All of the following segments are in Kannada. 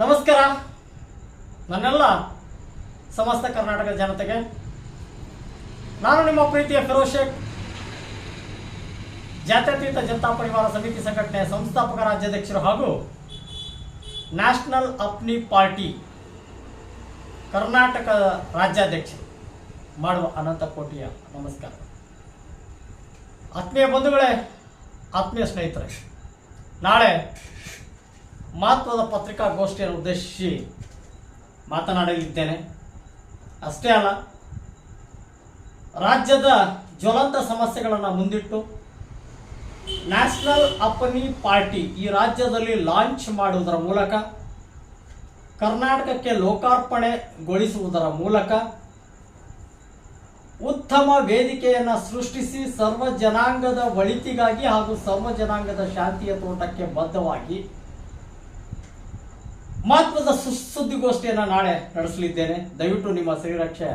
ನಮಸ್ಕಾರ. ನನ್ನೆಲ್ಲ ಸಮಸ್ತ ಕರ್ನಾಟಕ ಜನತೆಗೆ. ನಾನು ನಿಮ್ಮ ಪ್ರೀತಿಯ ಫಿರೋಜ್ ಜಾತ್ಯತೀತ ಜನತಾ ಪರಿವಾರ ಸಮಿತಿ ಸಂಘಟನೆಯ ಸಂಸ್ಥಾಪಕ ರಾಜ್ಯಾಧ್ಯಕ್ಷರು ಹಾಗೂ ನ್ಯಾಷನಲ್ ಅಪ್ನಿ ಪಾರ್ಟಿ ಕರ್ನಾಟಕ ರಾಜ್ಯಾಧ್ಯಕ್ಷರು ಮಾಡುವ ಅನಂತ ಕೋಟಿಯ ನಮಸ್ಕಾರ. ಆತ್ಮೀಯ ಬಂಧುಗಳೇ, ಆತ್ಮೀಯ ಸ್ನೇಹಿತರೆ, ನಾಳೆ ಮಹತ್ವದ ಪತ್ರಿಕಾಗೋಷ್ಠಿಯನ್ನು ಉದ್ದೇಶಿಸಿ ಮಾತನಾಡಲಿದ್ದೇನೆ. ಅಷ್ಟೇ ಅಲ್ಲ, ರಾಜ್ಯದ ಜ್ವಲಂತ ಸಮಸ್ಯೆಗಳನ್ನು ಮುಂದಿಟ್ಟು ನ್ಯಾಷನಲ್ ಅಪನಿ ಪಾರ್ಟಿ ಈ ರಾಜ್ಯದಲ್ಲಿ ಲಾಂಚ್ ಮಾಡುವುದರ ಮೂಲಕ, ಕರ್ನಾಟಕಕ್ಕೆ ಲೋಕಾರ್ಪಣೆಗೊಳಿಸುವುದರ ಮೂಲಕ ಉತ್ತಮ ವೇದಿಕೆಯನ್ನು ಸೃಷ್ಟಿಸಿ ಸರ್ವ ಜನಾಂಗದ ಒಳಿತಿಗಾಗಿ ಹಾಗೂ ಸರ್ವ ಜನಾಂಗದ ಶಾಂತಿಯ ತೋಟಕ್ಕೆ ಬದ್ಧವಾಗಿ ಮಹತ್ವದ ಸುಸುದ್ದಿಗೋಷ್ಠಿಯನ್ನು ನಾಳೆ ನಡೆಸಲಿದ್ದೇನೆ. ದಯವಿಟ್ಟು ನಿಮ್ಮ ಶ್ರೀರಕ್ಷೆ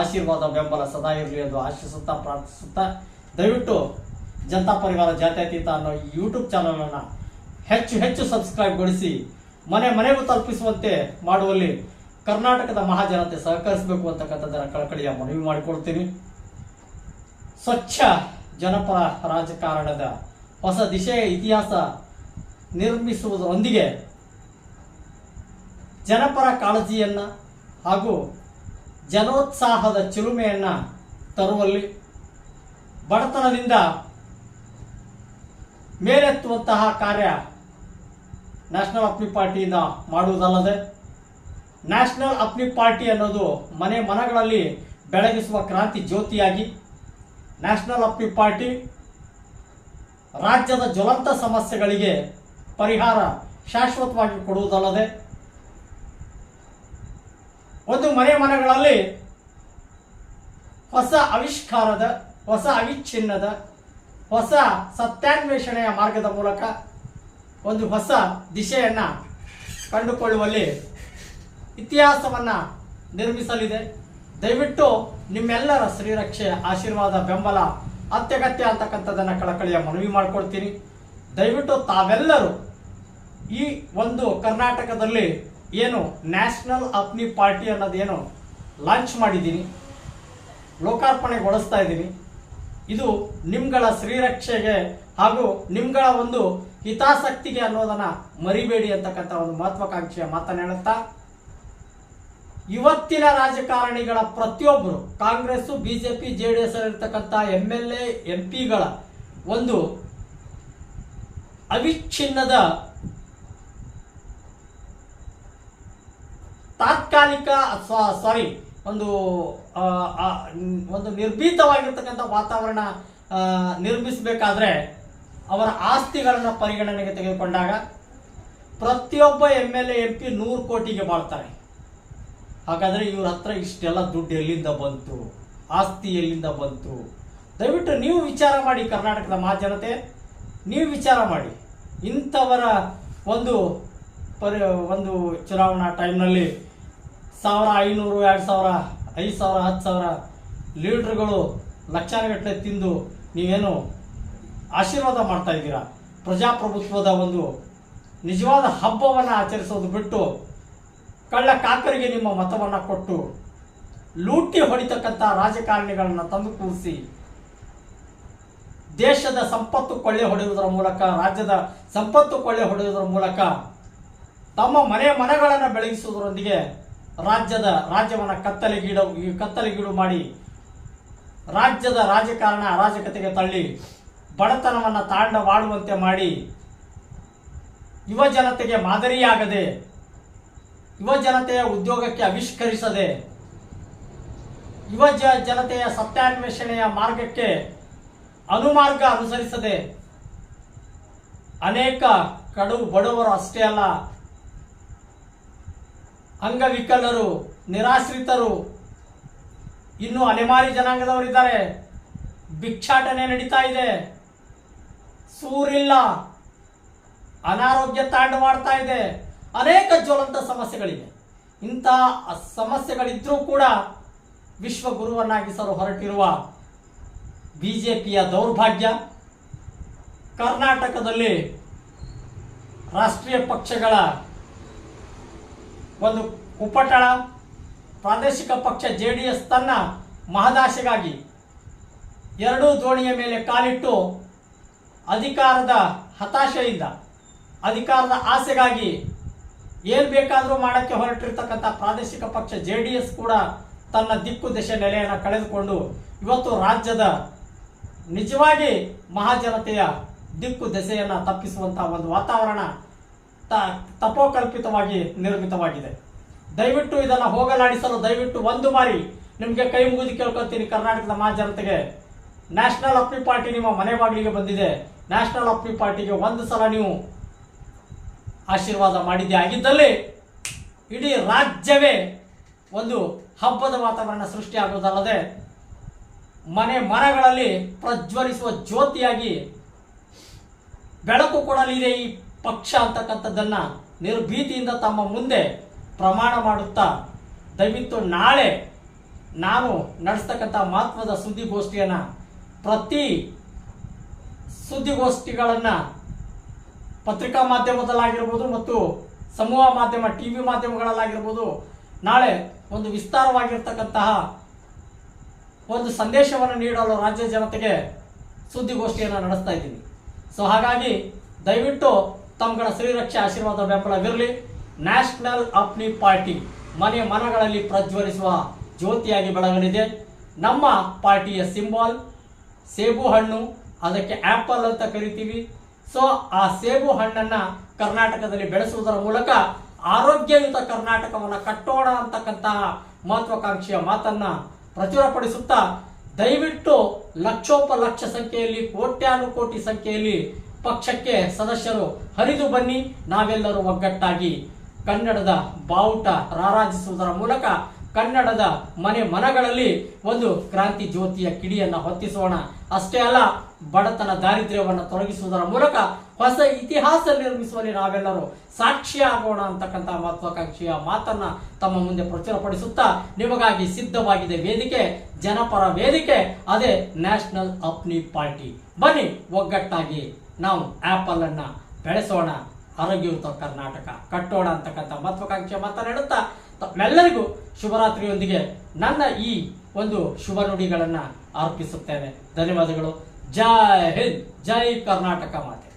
ಆಶೀರ್ವಾದ, ಬೆಂಬಲ ಸದಾ ಇರಲಿ ಎಂದು ಆಶಿಸುತ್ತಾ, ಪ್ರಾರ್ಥಿಸುತ್ತಾ, ದಯವಿಟ್ಟು ಜನತಾ ಪರಿವಾರ ಜಾತ್ಯತೀತ ಅನ್ನೋ ಈ ಯೂಟ್ಯೂಬ್ ಚಾನಲನ್ನು ಹೆಚ್ಚು ಹೆಚ್ಚು ಸಬ್ಸ್ಕ್ರೈಬ್ಗೊಳಿಸಿ ಮನೆ ಮನೆಗೂ ತಲುಪಿಸುವಂತೆ ಮಾಡುವಲ್ಲಿ ಕರ್ನಾಟಕದ ಮಹಾಜನತೆ ಸಹಕರಿಸಬೇಕು ಅಂತಕ್ಕಂಥದ್ದನ್ನು ಕಳಕಳಿಯ ಮನವಿ ಮಾಡಿಕೊಡ್ತೀನಿ. ಸ್ವಚ್ಛ ಜನಪರ ರಾಜಕಾರಣದ ಹೊಸ ದಿಶೆಯ ಇತಿಹಾಸ ನಿರ್ಮಿಸುವುದರೊಂದಿಗೆ ಜನಪರ ಕಾಳಜಿಯನ್ನು ಹಾಗೂ ಜನೋತ್ಸಾಹದ ಚಿಲುಮೆಯನ್ನು ತರುವಲ್ಲಿ ಬಡತನದಿಂದ ಮೇಲೆತ್ತುವಂತಹ ಕಾರ್ಯ ನ್ಯಾಷನಲ್ ಅಪ್ನಿ ಪಾರ್ಟಿಯಿಂದ ಮಾಡುವುದಲ್ಲದೆ ನ್ಯಾಷನಲ್ ಅಪ್ನಿ ಪಾರ್ಟಿ ಅನ್ನೋದು ಮನೆ ಮನಗಳಲ್ಲಿ ಬೆಳಗಿಸುವ ಕ್ರಾಂತಿ ಜ್ಯೋತಿಯಾಗಿ ನ್ಯಾಷನಲ್ ಅಪ್ನಿ ಪಾರ್ಟಿ ರಾಜ್ಯದ ಜ್ವಲಂತ ಸಮಸ್ಯೆಗಳಿಗೆ ಪರಿಹಾರ ಶಾಶ್ವತವಾಗಿ ಕೊಡುವುದಲ್ಲದೆ ಒಂದು ಮನೆ ಮನೆಗಳಲ್ಲಿ ಹೊಸ ಆವಿಷ್ಕಾರದ, ಹೊಸ ಅವಿಚ್ಛಿನ್ನದ, ಹೊಸ ಸತ್ಯಾನ್ವೇಷಣೆಯ ಮಾರ್ಗದ ಮೂಲಕ ಒಂದು ಹೊಸ ದಿಶೆಯನ್ನು ಕಂಡುಕೊಳ್ಳುವಲ್ಲಿ ಇತಿಹಾಸವನ್ನ ನಿರ್ಮಿಸಲಿದೆ. ದಯವಿಟ್ಟು ನಿಮ್ಮೆಲ್ಲರ ಶ್ರೀರಕ್ಷೆ ಆಶೀರ್ವಾದ, ಬೆಂಬಲ, ಅತ್ಯಗತ್ಯ ಅಂತಕ್ಕಂಥದ್ದನ್ನು ಕಳಕಳಿಯ ಮನವಿ ಮಾಡ್ಕೊಳ್ತೀನಿ ದಯವಿಟ್ಟು ತಾವೆಲ್ಲರೂ ಈ ಒಂದು ಕರ್ನಾಟಕದಲ್ಲಿ ಏನು ನ್ಯಾಷನಲ್ ಅಪ್ನಿ ಪಾರ್ಟಿ ಅನ್ನೋದೇನು ಲಾಂಚ್ ಮಾಡಿದ್ದೀನಿ ಲೋಕಾರ್ಪಣೆಗೊಳಿಸ್ತಾ ಇದ್ದೀನಿ. ಇದು ನಿಮ್ಗಳ ಶ್ರೀರಕ್ಷೆಗೆ ಹಾಗೂ ನಿಮ್ಗಳ ಒಂದು ಹಿತಾಸಕ್ತಿಗೆ ಅನ್ನೋದನ್ನ ಮರಿಬೇಡಿ ಅಂತಕ್ಕಂಥ ಒಂದು ಮಹತ್ವಾಕಾಂಕ್ಷೆಯ ಮಾತನ್ನು ಹೇಳುತ್ತಾ? ಇವತ್ತಿನ ರಾಜಕಾರಣಿಗಳ ಪ್ರತಿಯೊಬ್ಬರು Congress B J D S ಇರ್ತಕ್ಕಂಥ ಎಂ ಎಲ್ ಎ, ಎಂ ಪಿಗಳ ಒಂದು ಅವಿಚ್ಛಿನ್ನದ ತಾತ್ಕಾಲಿಕ ಸಾರಿ ಒಂದು ಒಂದು ನಿರ್ಭೀತವಾಗಿರ್ತಕ್ಕಂಥ ವಾತಾವರಣ ನಿರ್ಮಿಸಬೇಕಾದ್ರೆ ಅವರ ಆಸ್ತಿಗಳನ್ನು ಪರಿಗಣನೆಗೆ ತೆಗೆದುಕೊಂಡಾಗ ಪ್ರತಿಯೊಬ್ಬ M L A, M P ನೂರು ಕೋಟಿಗೆ ಬಾಳ್ತಾರೆ. ಹಾಗಾದರೆ ಇವ್ರ ಹತ್ರ ಇಷ್ಟೆಲ್ಲ ದುಡ್ಡು ಎಲ್ಲಿಂದ ಬಂತು? ಆಸ್ತಿ ಎಲ್ಲಿಂದ ಬಂತು? ದಯವಿಟ್ಟು ನೀವು ವಿಚಾರ ಮಾಡಿ, ಕರ್ನಾಟಕದ ಮಹಾಜನತೆ, ನೀವು ವಿಚಾರ ಮಾಡಿ. ಇಂಥವರ ಒಂದು ಪರಿ, ಒಂದು ಚುನಾವಣಾ ಟೈಮ್ನಲ್ಲಿ ಸಾವಿರ ಐನೂರು, ಎರಡು ಸಾವಿರ, ಐದು ಸಾವಿರ, ಹತ್ತು ಸಾವಿರ ಲೀಡ್ರ್ಗಳು ಲಕ್ಷಾನುಗಟ್ಟಲೆ ತಿಂದು ನೀವೇನು ಆಶೀರ್ವಾದ ಮಾಡ್ತಾ ಇದ್ದೀರಾ? ಪ್ರಜಾಪ್ರಭುತ್ವದ ಒಂದು ನಿಜವಾದ ಹಬ್ಬವನ್ನು ಆಚರಿಸೋದು ಬಿಟ್ಟು ಕಳ್ಳ ಕಾಕರಿಗೆ ನಿಮ್ಮ ಮತವನ್ನು ಕೊಟ್ಟು ಲೂಟಿ ಹೊಡಿತಕ್ಕಂಥ ರಾಜಕಾರಣಿಗಳನ್ನು ತಂದು ಕೂರಿಸಿ ದೇಶದ ಸಂಪತ್ತು ಕೊಳ್ಳೆ ಹೊಡೆಯುವುದರ ಮೂಲಕ, ರಾಜ್ಯದ ಸಂಪತ್ತು ಕೊಳ್ಳೆ ಹೊಡೆಯುವುದರ ಮೂಲಕ ತಮ್ಮ ಮನೆ ಮನಗಳನ್ನು ಬೆಳಗಿಸುವುದರೊಂದಿಗೆ ರಾಜ್ಯದ ರಾಜ್ಯವನ್ನು ಕತ್ತಲೆಗೀಡು ಕತ್ತಲೆಗೀಡು ಮಾಡಿ ರಾಜ್ಯದ ರಾಜಕಾರಣ, ಅರಾಜಕತೆಗೆ ತಳ್ಳಿ, ಬಡತನವನ್ನು ತಾಂಡವಾಡುವಂತೆ ಮಾಡಿ ಯುವ ಜನತೆಗೆ ಮಾದರಿಯಾಗದೆ, ಯುವ ಜನತೆಯ ಉದ್ಯೋಗಕ್ಕೆ ಆವಿಷ್ಕರಿಸದೆ ಯುವ ಜನತೆಯ ಸತ್ಯಾನ್ವೇಷಣೆಯ ಮಾರ್ಗಕ್ಕೆ ಅನುಮಾರ್ಗ ಅನುಸರಿಸದೆ ಅನೇಕ ಕಡು ಬಡವರು ಅಷ್ಟೇ ಅಲ್ಲ ಅಂಗವಿಕಲರು, ನಿರಾಶ್ರಿತರು, ಇನ್ನು ಅಲೆಮಾರಿ ಜನಾಂಗದವರಿದ್ದಾರೆ. ಭಿಕ್ಷಾಟನೆ ನಡೀತಾ ಇದೆ. ಸೂರಿಲ್ಲ. ಅನಾರೋಗ್ಯ ತಾಂಡವಾಡ್ತಾ ಇದೆ. ಅನೇಕ ಜ್ವಲಂತ ಸಮಸ್ಯೆಗಳಿವೆ. ಇಂಥ ಸಮಸ್ಯೆಗಳಿದ್ರೂ ಕೂಡ ವಿಶ್ವಗುರುವನ್ನಾಗಿಸಲು ಹೊರಟಿರುವ ಬಿಜೆಪಿಯ ದೌರ್ಭಾಗ್ಯ ಕರ್ನಾಟಕದಲ್ಲಿ ರಾಷ್ಟ್ರೀಯ ಪಕ್ಷಗಳ ಒಂದು ಉಪಟಳ ಪ್ರಾದೇಶಿಕ ಪಕ್ಷ ಜೆ ಡಿ ಎಸ್ ತನ್ನ ಮಹದಾಶೆಗಾಗಿ ಎರಡೂ ದೋಣಿಯ ಮೇಲೆ ಕಾಲಿಟ್ಟು ಅಧಿಕಾರದ ಹತಾಶೆಯಿಂದ, ಅಧಿಕಾರದ ಆಸೆಗಾಗಿ ಏನು ಬೇಕಾದರೂ ಮಾಡೋಕ್ಕೆ ಹೊರಟಿರ್ತಕ್ಕಂಥ ಪ್ರಾದೇಶಿಕ ಪಕ್ಷ ಜೆ ಡಿ ಎಸ್ ಕೂಡ ತನ್ನ ದಿಕ್ಕು ದೆಶೆ ನೆಲೆಯನ್ನು ಕಳೆದುಕೊಂಡು ಇವತ್ತು ರಾಜ್ಯದ ನಿಜವಾಗಿ ಮಹಾಜನತೆಯ ದಿಕ್ಕು ದೆಸೆಯನ್ನು ತಪ್ಪಿಸುವಂಥ ಒಂದು ವಾತಾವರಣ ತಪೋಕಲ್ಪಿತವಾಗಿ ನಿರ್ಮಿತವಾಗಿದೆ. ದಯವಿಟ್ಟು ಇದನ್ನು ಹೋಗಲಾಡಿಸಲು ದಯವಿಟ್ಟು ಒಂದು ಬಾರಿ ನಿಮಗೆ ಕೈ ಮುಗಿದು ಕೇಳ್ಕೊತೀನಿ ಕರ್ನಾಟಕದ ಮಹಾಜನತೆಗೆ ನ್ಯಾಷನಲ್ ಅಪ್ಪಿ ಪಾರ್ಟಿ ನಿಮ್ಮ ಮನೆ ಬಾಗಿಲಿಗೆ ಬಂದಿದೆ. ನ್ಯಾಷನಲ್ ಅಪ್ಪಿ ಪಾರ್ಟಿಗೆ ಒಂದು ಸಲ ನೀವು ಆಶೀರ್ವಾದ ಮಾಡಿದ್ದೆ ಆಗಿದ್ದಲ್ಲಿ ಇಡೀ ರಾಜ್ಯವೇ ಒಂದು ಹಬ್ಬದ ವಾತಾವರಣ ಸೃಷ್ಟಿಯಾಗುವುದಲ್ಲದೆ ಮನೆ ಮರಗಳಲ್ಲಿ ಪ್ರಜ್ವಲಿಸುವ ಜ್ಯೋತಿಯಾಗಿ ಬೆಳಕು ಕೊಡಲಿದೆ ಈ ಪಕ್ಷ ಅಂತಕ್ಕಂಥದ್ದನ್ನ ನಿರ್ಭೀತಿಯಿಂದ ತಮ್ಮ ಮುಂದೆ ಪ್ರಮಾಣ ಮಾಡುತ್ತಾ, ದಯವಿಟ್ಟು ನಾಳೆ ನಾನು ನಡೆಸ್ತಕ್ಕಂಥ ಮಹತ್ವದ ಸುದ್ದಿಗೋಷ್ಠಿಯನ್ನು ಪ್ರತಿ ಸುದ್ದಿಗೋಷ್ಠಿಗಳನ್ನು ಪತ್ರಿಕಾ ಮಾಧ್ಯಮದಲ್ಲಾಗಿರ್ಬೋದು ಮತ್ತು ಸಮೂಹ ಮಾಧ್ಯಮ ಟಿ ವಿ ಮಾಧ್ಯಮಗಳಲ್ಲಾಗಿರ್ಬೋದು, ನಾಳೆ ಒಂದು ವಿಸ್ತಾರವಾಗಿರ್ತಕ್ಕಂತಹ ಒಂದು ಸಂದೇಶವನ್ನು ನೀಡಲು ರಾಜ್ಯ ಜನತೆಗೆ ಸುದ್ದಿಗೋಷ್ಠಿಯನ್ನು ನಡೆಸ್ತಾ ಇದ್ದೀನಿ. ಸೊ ಹಾಗಾಗಿ ದಯವಿಟ್ಟು ತಮ್ಗಳ ಶ್ರೀರಕ್ಷೆ ಆಶೀರ್ವಾದ ಬೆಂಬಲವಿರಲಿ. ನ್ಯಾಷನಲ್ ಅಪ್ನಿ ಪಾರ್ಟಿ ಮನೆ ಮನಗಳಲ್ಲಿ ಪ್ರಜ್ವಲಿಸುವ ಜ್ಯೋತಿಯಾಗಿ ಬೆಳಗಲಿದೆ. ನಮ್ಮ ಪಾರ್ಟಿಯ ಸಿಂಬಲ್, ಸೇಬು ಹಣ್ಣು, ಅದಕ್ಕೆ ಆಪಲ್ ಅಂತ ಕರಿತೀವಿ. ಸೊ ಆ ಸೇಬು ಹಣ್ಣನ್ನ ಕರ್ನಾಟಕದಲ್ಲಿ ಬೆಳೆಸುವುದರ ಮೂಲಕ ಆರೋಗ್ಯಯುತ ಕರ್ನಾಟಕವನ್ನು ಕಟ್ಟೋಣ ಅಂತಕ್ಕಂತಹ ಮಹತ್ವಾಕಾಂಕ್ಷೆಯ ಮಾತನ್ನ ಪ್ರಚುರಪಡಿಸುತ್ತಾ ದಯವಿಟ್ಟು ಲಕ್ಷೋಪಲಕ್ಷ ಸಂಖ್ಯೆಯಲ್ಲಿ, ಕೋಟ್ಯಾನುಕೋಟಿ ಸಂಖ್ಯೆಯಲ್ಲಿ ಪಕ್ಷಕ್ಕೆ ಸದಸ್ಯರು ಹರಿದು ಬನ್ನಿ, ನಾವೆಲ್ಲರೂ ಒಗ್ಗಟ್ಟಾಗಿ ಕನ್ನಡದ ಬಾವುಟ ರಾರಾಜಿಸುವುದರ ಮೂಲಕ ಕನ್ನಡದ ಮನೆ ಮನಗಳಲ್ಲಿ ಒಂದು ಕ್ರಾಂತಿ ಜ್ಯೋತಿಯ ಕಿಡಿಯನ್ನು ಹೊತ್ತಿಸೋಣ. ಅಷ್ಟೇ ಅಲ್ಲ, ಬಡತನ ದಾರಿದ್ರ್ಯವನ್ನು ತೊಲಗಿಸುವುದರ ಮೂಲಕ ಹೊಸ ಇತಿಹಾಸ ನಿರ್ಮಿಸುವಲ್ಲಿ ನಾವೆಲ್ಲರೂ ಸಾಕ್ಷಿಯಾಗೋಣ ಅಂತಕ್ಕಂಥ ಮಹತ್ವಾಕಾಂಕ್ಷೆಯ ಮಾತನ್ನ ತಮ್ಮ ಮುಂದೆ ಪ್ರಚುರಪಡಿಸುತ್ತಾ ನಿಮಗಾಗಿ ಸಿದ್ಧವಾಗಿದೆ ವೇದಿಕೆ, ಜನಪರ ವೇದಿಕೆ, ಅದೇ ನ್ಯಾಷನಲ್ ಅಪ್ನಿ ಪಾರ್ಟಿ. ಬನ್ನಿ, ಒಗ್ಗಟ್ಟಾಗಿ. ನಾವು ಆಪಲ್ ಅನ್ನ ಬೆಳೆಸೋಣ. ಆರೋಗ್ಯಯುತ ಕರ್ನಾಟಕ. ಕಟ್ಟೋಣ ಅಂತಕ್ಕಂಥ ಮಹತ್ವಾಕಾಂಕ್ಷೆ ಮಾತನಾಡುತ್ತಾ ತಮ್ಮೆಲ್ಲರಿಗೂ ಶುಭರಾತ್ರಿಯೊಂದಿಗೆ ನನ್ನ ಈ ಒಂದು ಶುಭ ನುಡಿಗಳನ್ನು ಅರ್ಪಿಸುತ್ತೇನೆ. ಧನ್ಯವಾದಗಳು. ಜೈ ಹಿಂದ್. ಜೈ ಕರ್ನಾಟಕ ಮಾತೆ.